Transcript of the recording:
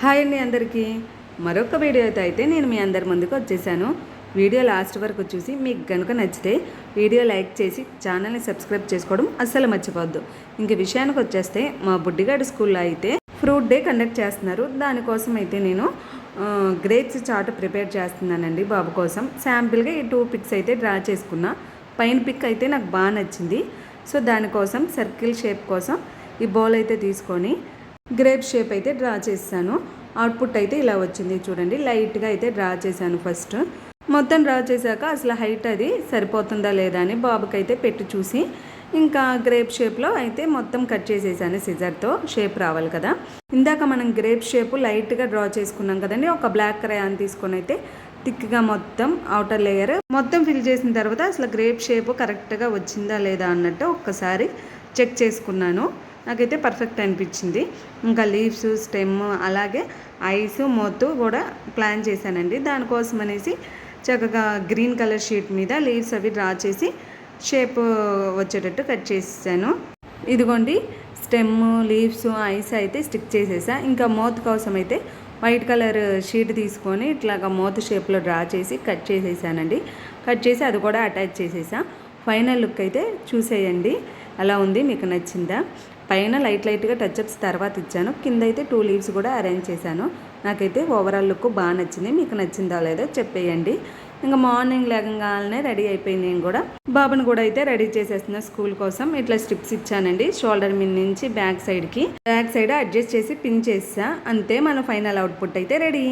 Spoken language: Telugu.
హాయ్ అండి అందరికీ. మరొక వీడియోతో అయితే నేను మీ అందరి ముందుకు వచ్చేసాను. వీడియో లాస్ట్ వరకు చూసి మీకు కనుక నచ్చితే వీడియో లైక్ చేసి ఛానల్ని సబ్స్క్రైబ్ చేసుకోవడం అస్సలు మర్చిపోవద్దు. ఇంక విషయానికి వచ్చేస్తే మా బుడ్డిగాడి స్కూల్లో అయితే ఫ్రూట్ డే కండక్ట్ చేస్తున్నారు. దానికోసం అయితే నేను గ్రేప్స్ చాట్ ప్రిపేర్ చేస్తున్నానండి బాబు కోసం. శాంపిల్గా ఈ టూ పిక్స్ అయితే డ్రా చేసుకున్నా. పైన పిక్ అయితే నాకు బాగా నచ్చింది. సో దానికోసం సర్కిల్ షేప్ కోసం ఈ బౌల్ అయితే తీసుకొని గ్రేప్ షేప్ అయితే డ్రా చేశాను. అవుట్పుట్ అయితే ఇలా వచ్చింది చూడండి. లైట్గా అయితే డ్రా చేశాను ఫస్ట్ మొత్తం డ్రా చేశాక అసలు హైట్ అది సరిపోతుందా లేదా అని బాబుకి అయితే పెట్టి చూసి ఇంకా గ్రేప్ షేప్లో అయితే మొత్తం కట్ చేసేసాను సిజర్తో షేప్ రావాలి కదా. ఇందాక మనం గ్రేప్ షేప్ లైట్గా డ్రా చేసుకున్నాం కదండి. ఒక బ్లాక్ క్రయాన్ తీసుకొని అయితే థిక్గా మొత్తం అవుటర్ లేయర్ మొత్తం ఫిల్ చేసిన తర్వాత అసలు గ్రేప్ షేప్ కరెక్ట్గా వచ్చిందా లేదా అన్నట్టు ఒక్కసారి చెక్ చేసుకున్నాను. నాకైతే పర్ఫెక్ట్ అనిపించింది. ఇంకా లీవ్స్ స్టెమ్ అలాగే ఐస్ మొత్తు కూడా ప్లాన్ చేశానండి. దానికోసం అనేసి చక్కగా గ్రీన్ కలర్ షీట్ మీద లీవ్స్ అవి డ్రా చేసి షేప్ వచ్చేటట్టు కట్ చేసేసాను. ఇదిగోండి స్టెమ్ లీవ్స్ ఐస్ అయితే స్టిక్ చేసేసా. ఇంకా మోత్ కోసం అయితే వైట్ కలర్ షీట్ తీసుకొని ఇట్లాగా మోత్ షేప్లో డ్రా చేసి కట్ చేసేసానండి. కట్ చేసి అది కూడా అటాచ్ చేసేసా. ఫైనల్ లుక్ అయితే చూసేయండి. అలా ఉంది మీకు నచ్చిందా? పైన లైట్ లైట్గా టచ్అప్స్ తర్వాత ఇచ్చాను. కింద అయితే టూ లీవ్స్ కూడా అరేంజ్ చేశాను. నాకైతే ఓవరాల్ లుక్ బాగా నచ్చింది. మీకు నచ్చిందా లేదో చెప్పేయండి. ఇంకా మార్నింగ్ లేకంగానే రెడీ అయిపోయింది నేను కూడా. బాబుని కూడా అయితే రెడీ చేసేస్తున్నా స్కూల్ కోసం. ఇట్లా స్ట్రిప్స్ ఇచ్చానండి. షోల్డర్ మీద నుంచి బ్యాక్ సైడ్కి. బ్యాక్ సైడ్ అడ్జస్ట్ చేసి పిన్ చేసా అంతే మన ఫైనల్ అవుట్పుట్ అయితే రెడీ.